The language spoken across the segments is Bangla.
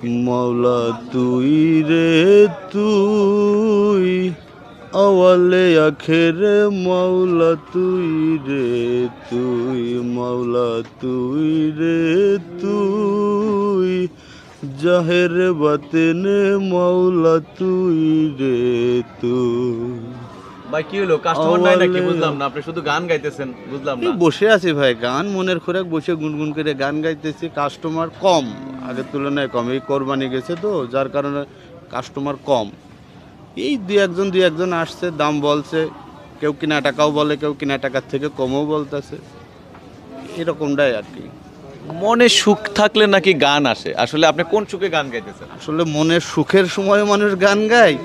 মাওলা তুই রে তুই আওয়ালে আখেরে মাওলা তুই রে তুই মাওলা তুই রে তুই জাহের বাতেনে মাওলা তুই রে তুই। ভাই কি হলো? কাস্টমার নাই নাকি? বুঝলাম না আপনি শুধু গান গাইতেছেন বুঝলাম না। বসে আছি ভাই গান মনের খোরাক বসে গুনগুন করে গান গাইতেছি কাস্টমার কম। আগের তুলনায় কম এই কোরবানি গেছে তো যার কারণে কাস্টমার কম। এই দু একজন দু একজন আসছে দাম বলছে। কেউ কিনা টাকাও বলে কেউ কিনা টাকার থেকে কমও বলতেছে। এরকমটাই আর কি। মনে সুখ থাকলে নাকি গান আসে? আসলে আপনি কোন সুখে গান গাইতেছেন? আসলে মনে সুখের সময় মানুষ গান গায়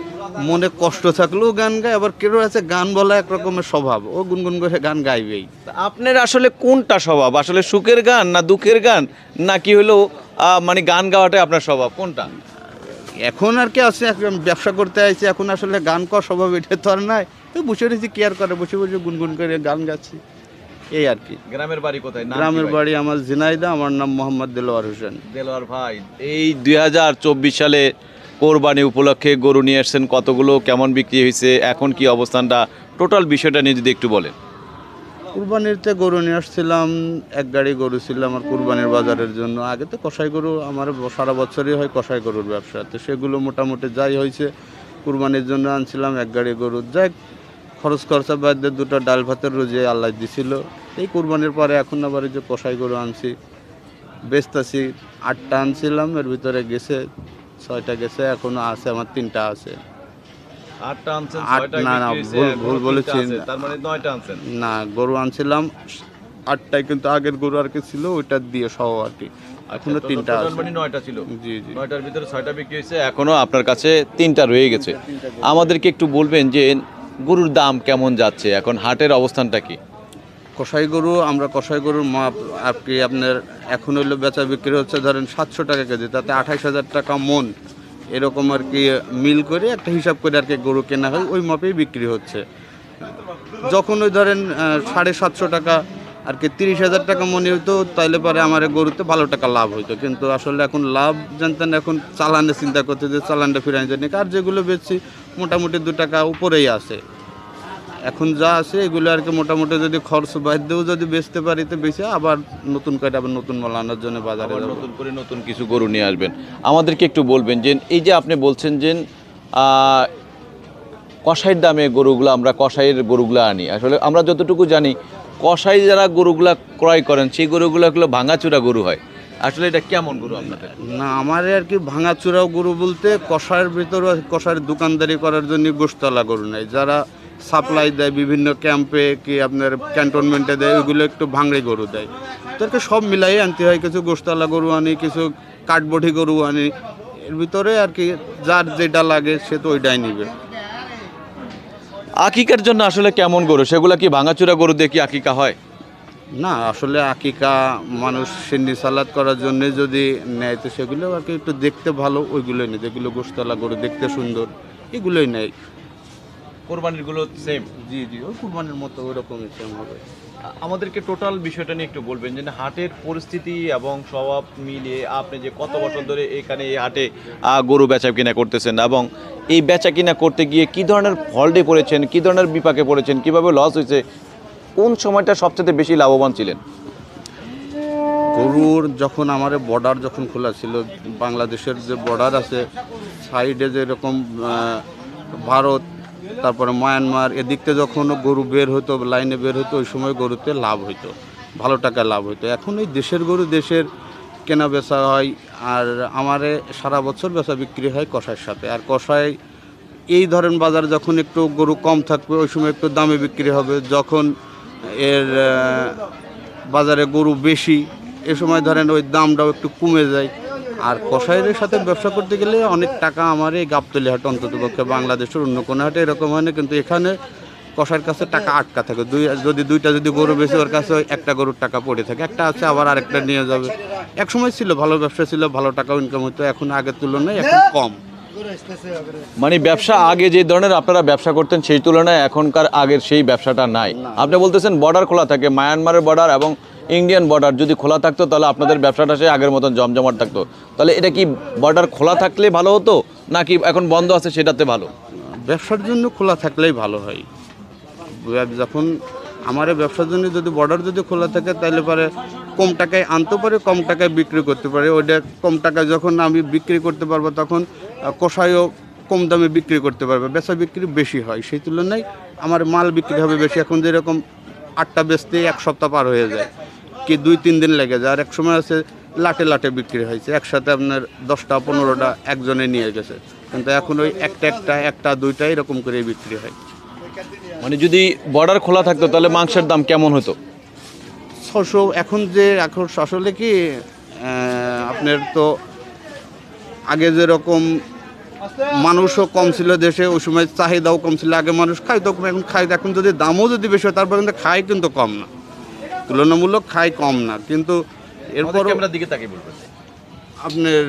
মনে কষ্ট থাকলেও গান গায় আবার কেউ আছে গান বলা এক রকমের স্বভাব ও গুনগুন করে গান গাইবেই। আপনার আসলে কোনটা স্বভাব? আসলে সুখের গান না দুঃখের গান? নাকি হলো মানে গান গাওয়াটাই আপনার স্বভাব কোনটা? এখন আর কি আছে ব্যবসা করতে আইছি এখন আসলে গান কর স্বভাব এটা তো আর নাই। তো বসে রয়েছি কেয়ার করে? বসে বসে গুনগুন করে গান গাচ্ছি। এই আর কি। গ্রামের বাড়ি কোথায়? গ্রামের বাড়ি আমার জিনাইদা আমার নাম মোহাম্মদ দেলোয়ার হোসেন। দেলোয়ার ভাই এই দুই হাজার চব্বিশ সালে কোরবানি উপলক্ষে গরু নিয়ে আসছেন কতগুলো কেমন বিক্রি হয়েছে এখন কি অবস্থানটা? টোটাল বিষয়টা নিয়ে যদি একটু বলেন। কুরবানিতে গরু নিয়ে আসছিলাম, এক গাড়ি গরু ছিল আমার কুরবানির বাজারের জন্য। আগে তো কষাই গরু আমার সারা বছরই হয় কষাই গরুর ব্যবসা। তো সেগুলো মোটামুটি যাই হয়েছে, কুরবানির জন্য আনছিলাম এক গাড়ি গরু। যাই খরচ খরচা বাদ দুটো ডাল ভাতের রোজে আল্লাহ দিছিল। এই কুরবানির পরে এখন আবার যে কষাই গরু আনছি, বেচতাছি। আটটা আনছিলাম, এর ভিতরে গেছে, ছয়টা গেছে, এখনও আছে, আমার তিনটা আছে। আটটা আনছেন আট না, না, ভুল- ভুল বলেছি। তার মানে নয়টা আনছেন। না গরু আনছিলাম আটটায় কিন্তু আগের গরু আর কি ছিল ওইটা দিয়ে সহ আর কি। এখনও আচ্ছা, তিনটা মানে নয়টা ছিল। জি জি। নয়টার ভিতরে ছয়টা বিক্রি হয়েছে এখনও আপনার কাছে তিনটা রয়ে গেছে। আমাদেরকে একটু বলবেন যে গরুর দাম কেমন যাচ্ছে? এখন হাটের অবস্থানটা কি? কষাই গরু আমরা কষাই গরুর মাপ কি আপনার এখন হইল বেচা বিক্রি হচ্ছে ধরেন সাতশো টাকা কেজি তাতে আঠাইশ হাজার টাকা মন। এরকম আর কি মিল করে একটা হিসাব করে আর কি গরু কেনা হয়, ওই মাপেই বিক্রি হচ্ছে। যখন ওই ধরেন সাড়ে সাতশো টাকা আর কি তিরিশ হাজার টাকা মনে হতো তাইলে পরে আমার গরুতে ভালো টাকা লাভ হইতো। কিন্তু আসলে এখন লাভ জানতেন এখন চালানে চিন্তা করতে যে চালানটা ফিরাই জানি আর যেগুলো বেচছি, মোটামুটি দু টাকা উপরেই আছে। এখন যা আছে এগুলো আর কি মোটামুটি যদি খরচ বাদ দিয়েও যদি বেচতে পারি তো বেশি আবার নতুন করে আবার নতুন মাল আনার জন্য বাজারে নতুন করে নতুন কিছু গরু নিয়ে আসবেন। আমাদেরকে একটু বলবেন যে এই যে আপনি বলছেন যে কষাইয়ের দামে গরুগুলো আমরা কষাইয়ের গরুগুলো আনি। আসলে আমরা যতটুকু জানি কষাই যারা গরুগুলা ক্রয় করেন সেই গরুগুলো হলো ভাঙাচুরা গরু হয়। আসলে এটা কেমন গরু আপনাদের? না আমার আর কি ভাঙাচুরাও গরু বলতে কষায়ের ভিতরে কষায়ের দোকানদারি করার জন্য গোশতলা গরু নেই। যারা সাপ্লাই দেয় বিভিন্ন ক্যাম্পে কি আপনার ক্যান্টনমেন্টে দেয় ওইগুলো একটু ভাঙড়ি গরু দেয়। তাদেরকে সব মিলাই আনতে হয় কিছু গোশতলা গরু আনি কিছু কাঠবঠি গরু আনি। এর ভিতরে আর কি যার যেটা লাগে সে তো ওইটাই নিবে। আকিকার জন্য আসলে কেমন গরু? সেগুলো কি ভাঙাচুরা গরু দিয়ে কি আকিকা হয়? না আসলে আকিকা মানুষ সিন্নি সালাদ করার জন্য যদি নেয় তো সেগুলো আর কি একটু দেখতে ভালো ওইগুলোই নেই যেগুলো গোশতলা গরু দেখতে সুন্দর এগুলোই নেই কোরবানিরগুলো সেম জি জি ওই কুরবানির মতো ওই রকমই সেম হবে আমাদেরকে টোটাল বিষয়টা নিয়ে একটু বলবেন যে হাটের পরিস্থিতি এবং স্বভাব মিলিয়ে আপনি যে কত বছর ধরে এখানে এই হাটে গরু বেচা কিনা করতেছেন এবং এই বেচা কিনা করতে গিয়ে কি ধরনের ফল্টে পড়েছেন কি ধরনের বিপাকে পড়েছেন কীভাবে লস হয়েছে কোন সময়টা সবচেয়ে বেশি লাভবান ছিলেন? গরুর যখন আমার বর্ডার যখন খোলা ছিল বাংলাদেশের যে বর্ডার আছে সাইডে যেরকম ভারত তারপরে মায়ানমার, এদিকতে যখন গরু বের হতো লাইনে বের হতো ওই সময় গরুতে লাভ হইতো, ভালো টাকা লাভ হইতো। এখন এই দেশের গরু দেশের কেনা বেচা হয়, আর আমারে সারা বছর বেচা বিক্রি হয় কষাইয়ের সাথে। আর কষাই এই ধরেন বাজার যখন একটু গরু কম থাকবে, ওই সময় একটু দামে বিক্রি হবে। যখন এর বাজারে গরু বেশি, এ সময় ধরেন ওই দামটাও একটু কমে যায়। আর কষাইয়ের সাথে ব্যবসা করতে গেলে অনেক টাকা আমার এই গাবতলি হাট অন্তত পক্ষে বাংলাদেশের অন্য কোনো হাটে এরকম হয় না কিন্তু এখানে কষাইয়ের কাছে টাকা আটকা থাকে। দুই যদি দুইটা যদি গরু বেশি ওর কাছে একটা গরুর টাকা পড়ে থাকে। একটা আছে আবার আরেকটা নিয়ে যাবে। এক সময় ছিল ভালো ব্যবসা ছিল ভালো টাকা ইনকাম হতো। এখন আগের তুলনায় এখন কম। মানে ব্যবসা আগে যে ধরনের আপনারা ব্যবসা করতেন সেই তুলনায় এখনকার আগের সেই ব্যবসাটা নাই। আপনি বলতেছেন বর্ডার খোলা থাকে। মায়ানমারের বর্ডার এবং ইন্ডিয়ান বর্ডার যদি খোলা থাকতো, তাহলে আপনাদের ব্যবসাটা সে আগের মতন জমজমাট থাকতো। তাহলে এটা কি বর্ডার খোলা থাকলে ভালো হতো, নাকি এখন বন্ধ আছে সেটাতে ভালো? ব্যবসার জন্য খোলা থাকলেই ভালো হয়। যখন আমার ব্যবসার জন্য যদি বর্ডার যদি খোলা থাকে, তাহলে পরে কম টাকায় আনতে পারে, কম টাকায় বিক্রি করতে পারে। ওইটা কম টাকায় যখন আমি বিক্রি করতে পারব, তখন কষায়ও কম দামে বিক্রি করতে পারবে। বেচা বিক্রি বেশি হয়। সেই তুলনায় আমার মাল বিক্রি হবে বেশি। এখন যেরকম আটটা বেচতে এক সপ্তাহ পার হয়ে যায়। কি দুই তিন দিন লেগে যায়। আর এক সময় আছে লাটে লাটে বিক্রি হয়েছে। একসাথে আপনার দশটা পনেরোটা একজনে নিয়ে গেছে। কিন্তু এখন ওই একটা একটা একটা দুইটা এরকম করে বিক্রি হয়। মানে যদি বর্ডার খোলা থাকতো তাহলে মাংসের দাম কেমন হতো? ছশো এখন যে এখন আসলে কি আপনার তো আগে যেরকম মানুষও কম ছিল দেশে ওই সময় চাহিদাও কম ছিল। আগে মানুষ খাইতো কম এখন খাই এখন যদি দামও যদি বেশি হয় তারপর কিন্তু খাই কিন্তু কম না। তুলনামূলক খাই কম না কিন্তু এরপর আমরা দিকে তাকিয়ে বলবেন। আপনার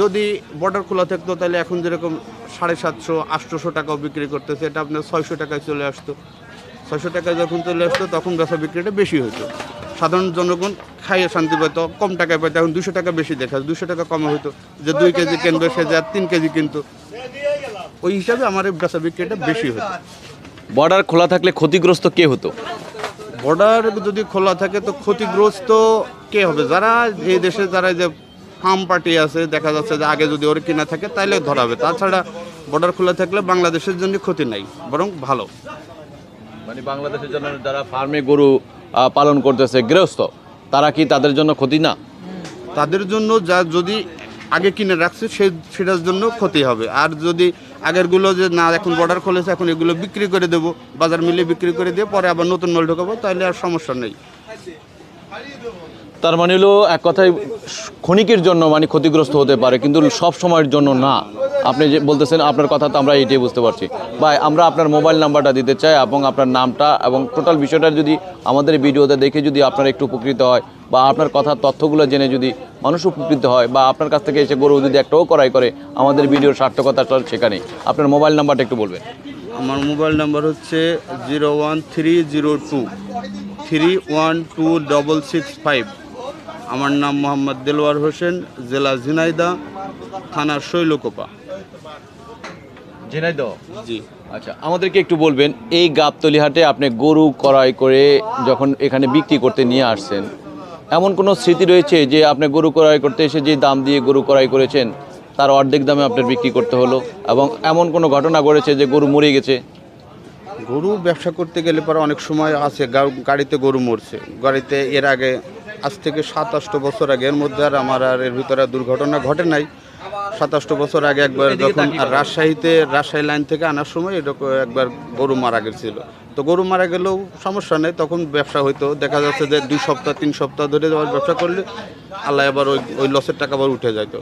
যদি বর্ডার খোলা থাকতো তাহলে এখন যেরকম সাড়ে সাতশো আটশোশো টাকাও বিক্রি করতেছে এটা আপনার ছয়শো টাকায় চলে আসতো। ছয়শো টাকায় যখন চলে আসতো তখন বেচা বিক্রিটা বেশি হতো সাধারণ জনগণ খাইয়ে শান্তি পেত কম টাকায় পেতো এখন দুশো টাকা বেশি দেখা দুশো টাকা কমে হতো যে দুই কেজি কিনবে সে যে তিন কেজি কিনতো। ওই হিসাবে আমার এই বেচা বিক্রিটা বেশি হতো বর্ডার খোলা থাকলে ক্ষতিগ্রস্ত কে হতো? বর্ডার যদি খোলা থাকে তো ক্ষতিগ্রস্ত কে হবে? যারা এই দেশে যারা যে ফার্ম পার্টি আছে দেখা যাচ্ছে যে আগে যদি ওর কিনা থাকে তাহলে ধরাবে তাছাড়া বর্ডার খোলা থাকলে বাংলাদেশের জন্য ক্ষতি নাই বরং ভালো। মানে বাংলাদেশের জন্য যারা ফার্মে গরু পালন করতেছে গৃহস্থ তারা কি তাদের জন্য ক্ষতি না? তাদের জন্য যা যদি আগে কিনে রাখছে সে সেটার জন্য ক্ষতি হবে। আর যদি আগেরগুলো যে না, এখন বর্ডার খুলেছে, এখন এগুলো বিক্রি করে দেবো, বাজার মিলে বিক্রি করে দিয়ে পরে আবার নতুন মাল ঢোকাবো, তাহলে আর সমস্যা নেই। তার মানে হলো এক কথায় ক্ষণিকের জন্য মানে ক্ষতিগ্রস্ত হতে পারে, কিন্তু সব সময়ের জন্য না। আপনি যে বলতেছেন আপনার কথা তো আমরা এটাই বুঝতে পারছি। ভাই, আমরা আপনার মোবাইল নাম্বারটা দিতে চাই এবং আপনার নামটা এবং টোটাল বিষয়টা যদি আমাদের ভিডিওতে দেখে যদি আপনার একটু উপকৃত হয় বা আপনার কথার তথ্যগুলো জেনে যদি মানুষ উপকৃত হয় বা আপনার কাছ থেকে এসে গরু যদি একটাও করাই করে আমাদের ভিডিওর সার্থকতাটা সেখানে আপনার মোবাইল নাম্বারটা একটু বলবেন। আমার মোবাইল নাম্বার হচ্ছে zero one three zero two three one two double six five. আমার নাম মোহাম্মদ দেলোয়ার হোসেন জেলা ঝিনাইদা থানা শৈলকোপা। ঝিনাইদহ? জি। আচ্ছা আমাদেরকে একটু বলবেন এই গাবতলি হাটে আপনি গরু ক্রয় করে যখন এখানে বিক্রি করতে নিয়ে আসছেন এমন কোনো স্মৃতি রয়েছে যে আপনি গরু ক্রয় করতে এসে যে দাম দিয়ে গরু ক্রয় করেছেন তার অর্ধেক দামে আপনার বিক্রি করতে হলো? এবং এমন কোনো ঘটনা ঘটেছে যে গরু মরে গেছে? গরু ব্যবসা করতে গেলে পরে অনেক সময় আছে গাড়িতে গরু মরছে। গাড়িতে এর আগে আজ থেকে সাত আষ্ট বছর আগে এর মধ্যে আর আমার আর এর ভিতরে আর দুর্ঘটনা ঘটে নাই। সাতাষ্ট বছর আগে একবার যখন আর রাজশাহীতে রাজশাহী লাইন থেকে আনার সময় এরকম একবার গরু মারা গেছিল। তো গরু মারা গেলেও সমস্যা নেই, তখন ব্যবসা হইতো। দেখা যাচ্ছে যে দুই সপ্তাহ, তিন সপ্তাহ ধরে আবার ব্যবসা করলে আল্লাহ আবার ওই ওই লসের টাকা আবার উঠে যাইতো।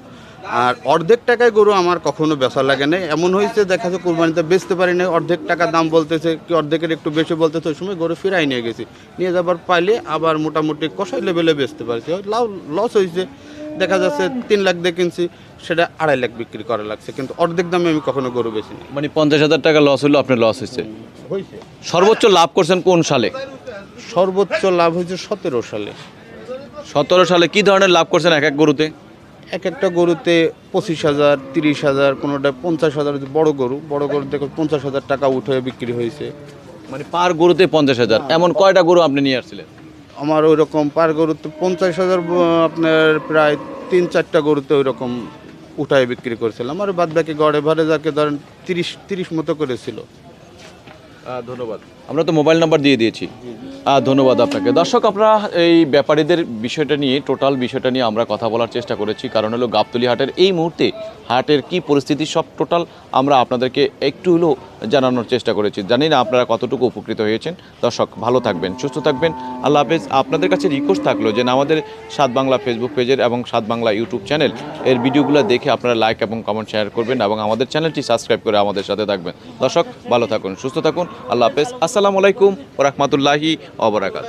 আর অর্ধেক টাকায় গরু আমার কখনো বেচা লাগে নাই। এমন হয়েছে, দেখা যাচ্ছে কোরবানিতে বেচতে পারি না অর্ধেক টাকা দাম বলতেছে, কি অর্ধেকের একটু বেশি বলতেছে, ওই সময় গরু ফিরাই নিয়ে গেছি। নিয়ে যাবার পাইলে আবার মোটামুটি কষাই লেভেলে বেচতে পারছি। লাভ লস হয়েছে। দেখা যাচ্ছে তিন লাখ দিয়ে কিনছি, সেটা আড়াই লাখ বিক্রি করা লাগছে। কিন্তু অর্ধেক দামে আমি কখনো গরু না মানে পঞ্চাশ হাজার টাকা লস হলো আপনার লস হয়েছে। সর্বোচ্চ লাভ করছেন কোন সালে? সর্বোচ্চ লাভ হয়েছে সতেরো সালে। সতেরো সালে কি ধরনের লাভ করছেন এক এক গরুতে? এক একটা গরুতে পঁচিশ হাজার তিরিশ হাজার কোনোটা পঞ্চাশ হাজার বড় গরু বড় গরু দেখো পঞ্চাশ হাজার টাকা উঠে বিক্রি হয়েছে। মানে পার গরুতে পঞ্চাশ হাজার। এমন কয়টা গরু আপনি নিয়ে আসছিলেন? আমার ওই রকম পার গরুতে পঞ্চাশ হাজার আপনার প্রায় তিন চারটা গরুতে ওই রকম উঠায় বিক্রি করেছিলাম। আর বাদ বাকি গড়ে ভাড়ে যাকে ধরেন তিরিশ তিরিশ মতো করেছিল। ধন্যবাদ। আমরা তো মোবাইল নাম্বার দিয়ে দিয়েছি। ধন্যবাদ আপনাকে। দর্শক আমরা এই ব্যাপারীদের বিষয়টা নিয়ে, টোটাল বিষয়টা নিয়ে আমরা কথা বলার চেষ্টা করেছি। কারণ হলো গাবতলি হাটের এই মুহূর্তে হাটের কি পরিস্থিতি সব টোটাল আমরা আপনাদেরকে একটু হলেও জানানোর চেষ্টা করেছি। জানি না আপনারা কতটুকু উপকৃত হয়েছেন। দর্শক, ভালো থাকবেন, সুস্থ থাকবেন। আল্লাহ হাফেজ। আপনাদের কাছে রিকোয়েস্ট থাকল যে, না, আমাদের সাত বাংলা ফেসবুক পেজের এবং সাত বাংলা ইউটিউব চ্যানেল এর ভিডিওগুলো দেখে আপনারা লাইক এবং কমেন্ট শেয়ার করবেন এবং আমাদের চ্যানেলটি সাবস্ক্রাইব করে আমাদের সাথে থাকবেন। দর্শক, ভালো থাকুন, সুস্থ থাকুন। আল্লাহ হাফেজ। আসসালামু আলাইকুম রহমতুল্লাহি অবরাকাত